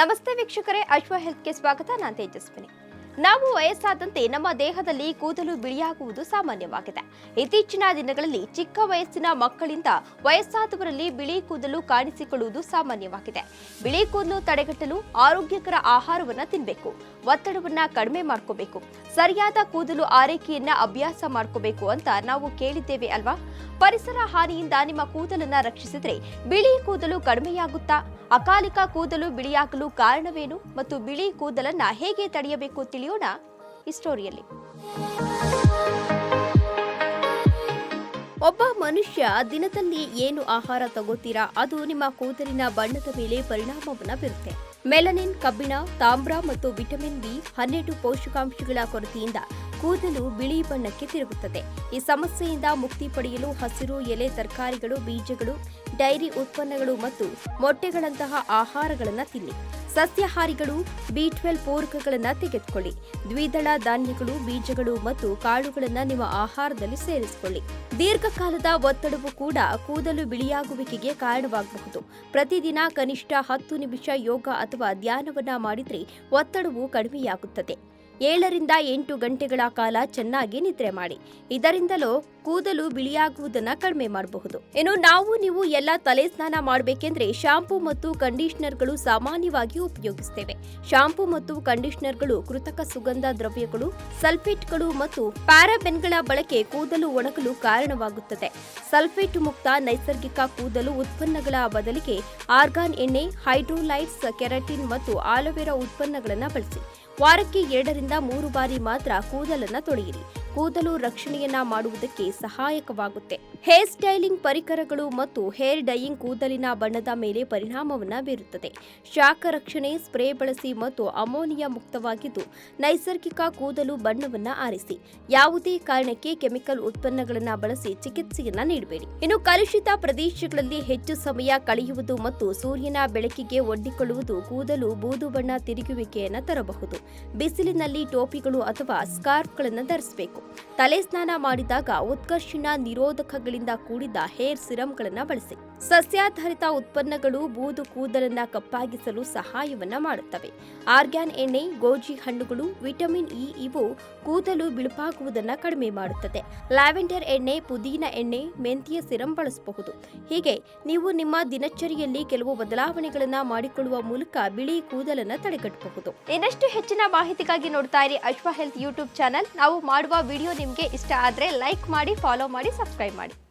ನಮಸ್ತೆ ವೀಕ್ಷಕರೇ ಅಶ್ವ ಹೆಲ್ತ್ಗೆ ಸ್ವಾಗತ ನಾನು ತೇಜಸ್ವಿನಿ ನಾವು ವಯಸ್ಸಾದಂತೆ ನಮ್ಮ ದೇಹದಲ್ಲಿ ಕೂದಲು ಬಿಳಿಯಾಗುವುದು ಸಾಮಾನ್ಯವಾಗಿದೆ. ಇತ್ತೀಚಿನ ದಿನಗಳಲ್ಲಿ ಚಿಕ್ಕ ವಯಸ್ಸಿನ ಮಕ್ಕಳಿಂದ ವಯಸ್ಸಾದವರಲ್ಲಿ ಬಿಳಿ ಕೂದಲು ಕಾಣಿಸಿಕೊಳ್ಳುವುದು ಸಾಮಾನ್ಯವಾಗಿದೆ. ಬಿಳಿ ಕೂದಲು ತಡೆಗಟ್ಟಲು ಆರೋಗ್ಯಕರ ಆಹಾರವನ್ನು ತಿನ್ನಬೇಕು ಒತ್ತಡವನ್ನ ಕಡಿಮೆ ಮಾಡ್ಕೋಬೇಕು. ಸರಿಯಾದ ಕೂದಲು ಆರೈಕೆಯನ್ನ ಅಭ್ಯಾಸ ಮಾಡ್ಕೋಬೇಕು ಅಂತ ನಾವು ಕೇಳಿದ್ದೇವೆ ಅಲ್ವಾ? ಪರಿಸರ ಹಾನಿಯಿಂದ ನಿಮ್ಮ ಕೂದಲನ್ನ ರಕ್ಷಿಸಿದ್ರೆ ಬಿಳಿ ಕೂದಲು ಕಡಿಮೆಯಾಗುತ್ತಾ? ಅಕಾಲಿಕ ಕೂದಲು ಬಿಳಿಯಾಗಲು ಕಾರಣವೇನು? ಮತ್ತು ಬಿಳಿ ಕೂದಲನ್ನ ಹೇಗೆ ತಡೆಯಬೇಕು ತಿಳಿಯೋಣ ಈ ಸ್ಟೋರಿಯಲ್ಲಿ. ಒಬ್ಬ ಮನುಷ್ಯ ದಿನದಲ್ಲಿ ಏನು ಆಹಾರ ತಗೋತೀರಾ? ಅದು ನಿಮ್ಮ ಕೂದಲಿನ ಬಣ್ಣದ ಮೇಲೆ ಪರಿಣಾಮವನ್ನು ಬೀರುತ್ತೆ. ಮೆಲನಿನ್, ಕಬ್ಬಿಣ, ತಾಮ್ರ ಮತ್ತು ವಿಟಮಿನ್ ಬಿ ಹನ್ನೆರಡು ಪೋಷಕಾಂಶಗಳ ಕೊರತೆಯಿಂದ ಕೂದಲು ಬಿಳಿ ಬಣ್ಣಕ್ಕೆ ತಿರುಗುತ್ತದೆ. ಈ ಸಮಸ್ಯೆಯಿಂದ ಮುಕ್ತಿ ಪಡೆಯಲು ಹಸಿರು ಎಲೆ, ತರಕಾರಿಗಳು, ಬೀಜಗಳು ಡೈರಿ ಉತ್ಪನ್ನಗಳು ಮತ್ತು ಮೊಟ್ಟೆಗಳಂತಹ ಆಹಾರಗಳನ್ನು ತಿನ್ನಿ. ಸಸ್ಯಾಹಾರಿಗಳು ಬಿ ಟ್ವೆಲ್ ಪೂರಕಗಳನ್ನು ತೆಗೆದುಕೊಳ್ಳಿ. ದ್ವಿದಳ ಧಾನ್ಯಗಳು, ಬೀಜಗಳು ಮತ್ತು ಕಾಳುಗಳನ್ನು ನಿಮ್ಮ ಆಹಾರದಲ್ಲಿ ಸೇರಿಸಿಕೊಳ್ಳಿ. ದೀರ್ಘಕಾಲದ ಒತ್ತಡವು ಕೂಡ ಕೂದಲು ಬಿಳಿಯಾಗುವಿಕೆಗೆ ಕಾರಣವಾಗಬಹುದು. ಪ್ರತಿದಿನ ಕನಿಷ್ಠ ಹತ್ತು ನಿಮಿಷ ಯೋಗ ಅಥವಾ ಧ್ಯಾನವನ್ನ ಮಾಡಿದರೆ ಒತ್ತಡವು ಕಡಿಮೆಯಾಗುತ್ತದೆ. ಏಳರಿಂದ ಎಂಟು ಗಂಟೆಗಳ ಕಾಲ ಚೆನ್ನಾಗಿ ನಿದ್ರೆ ಮಾಡಿ. ಇದರಿಂದಲೂ ಕೂದಲು ಬಿಳಿಯಾಗುವುದನ್ನ ಕಡಿಮೆ ಮಾಡಬಹುದು. ಇನ್ನು ನಾವು, ನೀವು ಎಲ್ಲ ತಲೆ ಸ್ನಾನ ಮಾಡಬೇಕೆಂದ್ರೆ ಶಾಂಪೂ ಮತ್ತು ಕಂಡೀಷನರ್ಗಳು ಸಾಮಾನ್ಯವಾಗಿ ಉಪಯೋಗಿಸ್ತೇವೆ. ಶಾಂಪೂ ಮತ್ತು ಕಂಡೀಷನರ್ಗಳು ಕೃತಕ ಸುಗಂಧ ದ್ರವ್ಯಗಳು, ಸಲ್ಫೇಟ್ಗಳು ಮತ್ತು ಪ್ಯಾರಾಬೆನ್ಗಳ ಬಳಕೆ ಕೂದಲು ಒಣಗಲು ಕಾರಣವಾಗುತ್ತದೆ. ಸಲ್ಫೇಟ್ ಮುಕ್ತ ನೈಸರ್ಗಿಕ ಕೂದಲು ಉತ್ಪನ್ನಗಳ ಬದಲಿಗೆ ಆರ್ಗಾನ್ ಎಣ್ಣೆ, ಹೈಡ್ರೋಲೈಟ್ಸ್, ಕೆರಾಟಿನ್ ಮತ್ತು ಆಲೋವೆರಾ ಉತ್ಪನ್ನಗಳನ್ನು ಬಳಸಿ. ವಾರಕ್ಕೆ ಎರಡರಿಂದ ಮೂರು ಬಾರಿ ಮಾತ್ರ ಕೂದಲನ್ನು ತೊಳೆಯಿರಿ. ಕೂದಲು ರಕ್ಷಣೆಯನ್ನ ಮಾಡುವುದಕ್ಕೆ ಸಹಾಯಕವಾಗುತ್ತೆ. ಹೇರ್ ಸ್ಟೈಲಿಂಗ್ ಪರಿಕರಗಳು ಮತ್ತು ಹೇರ್ ಡೈಯಿಂಗ್ ಕೂದಲಿನ ಬಣ್ಣದ ಮೇಲೆ ಪರಿಣಾಮವನ್ನು ಬೀರುತ್ತದೆ. ಶಾಖ ರಕ್ಷಣೆ, ಸ್ಪ್ರೇ ಬಳಸಿ ಮತ್ತು ಅಮೋನಿಯಾ ಮುಕ್ತವಾಗಿದ್ದು, ನೈಸರ್ಗಿಕ ಕೂದಲು ಬಣ್ಣವನ್ನು ಆರಿಸಿ. ಯಾವುದೇ ಕಾರಣಕ್ಕೆ ಕೆಮಿಕಲ್ ಉತ್ಪನ್ನಗಳನ್ನು ಬಳಸಿ ಚಿಕಿತ್ಸೆಯನ್ನು ನೀಡಬೇಡಿ. ಇನ್ನು ಕಲುಷಿತ ಪ್ರದೇಶಗಳಲ್ಲಿ ಹೆಚ್ಚು ಸಮಯ ಕಳೆಯುವುದು ಮತ್ತು ಸೂರ್ಯನ ಬೆಳಕಿಗೆ ಒಡ್ಡಿಕೊಳ್ಳುವುದು ಕೂದಲು, ಬೂದು ಬಣ್ಣ ತಿರುಗುವಿಕೆಯನ್ನು ತರಬಹುದು. ಬಿಸಿಲಿನಲ್ಲಿ ಟೋಪಿಗಳು ಅಥವಾ ಸ್ಕಾರ್ಫ್ಗಳನ್ನು ಧರಿಸಬೇಕು. ತಲೆ ಸ್ನಾನ ಮಾಡಿದಾಗ ಉತ್ಕರ್ಷಣ ನಿರೋಧಕಗಳಿಂದ ಕೂಡಿದ ಹೇರ್ ಸಿರಂಗಳನ್ನು ಬಳಸಿ. ಸಸ್ಯಾಧಾರಿತ ಉತ್ಪನ್ನಗಳು ಬೂದು ಕೂದಲನ್ನ ಕಪ್ಪಾಗಿಸಲು ಸಹಾಯವನ್ನ ಮಾಡುತ್ತವೆ. ಆರ್ಗ್ಯಾನ್ ಎಣ್ಣೆ, ಗೋಜಿ ಹಣ್ಣುಗಳು, ವಿಟಮಿನ್ ಇ ಇವು ಕೂದಲು ಬಿಳುಪಾಗುವುದನ್ನು ಕಡಿಮೆ ಮಾಡುತ್ತದೆ. ಲ್ಯಾವೆಂಡರ್ ಎಣ್ಣೆ, ಪುದೀನ ಎಣ್ಣೆ, ಮೆಂತಿಯ ಸಿರಂ ಬಳಸಬಹುದು. ಹೀಗೆ ನೀವು ನಿಮ್ಮ ದಿನಚರಿಯಲ್ಲಿ ಕೆಲವು ಬದಲಾವಣೆಗಳನ್ನ ಮಾಡಿಕೊಳ್ಳುವ ಮೂಲಕ ಬಿಳಿ ಕೂದಲನ್ನ ತಡೆಗಟ್ಟಬಹುದು. ಇನ್ನಷ್ಟು ಹೆಚ್ಚಿನ ಮಾಹಿತಿಗಾಗಿ ನೋಡ್ತಾ ಇರಿ ಅಶ್ವ ಹೆಲ್ತ್ ಯೂಟ್ಯೂಬ್ ಚಾನಲ್. ನಾವು ಮಾಡುವ ವಿಡಿಯೋ ನಿಮಗೆ ಇಷ್ಟ ಆದ್ರೆ ಲೈಕ್ ಮಾಡಿ, ಫಾಲೋ ಮಾಡಿ, ಸಬ್ಸ್ಕ್ರೈಬ್ ಮಾಡಿ.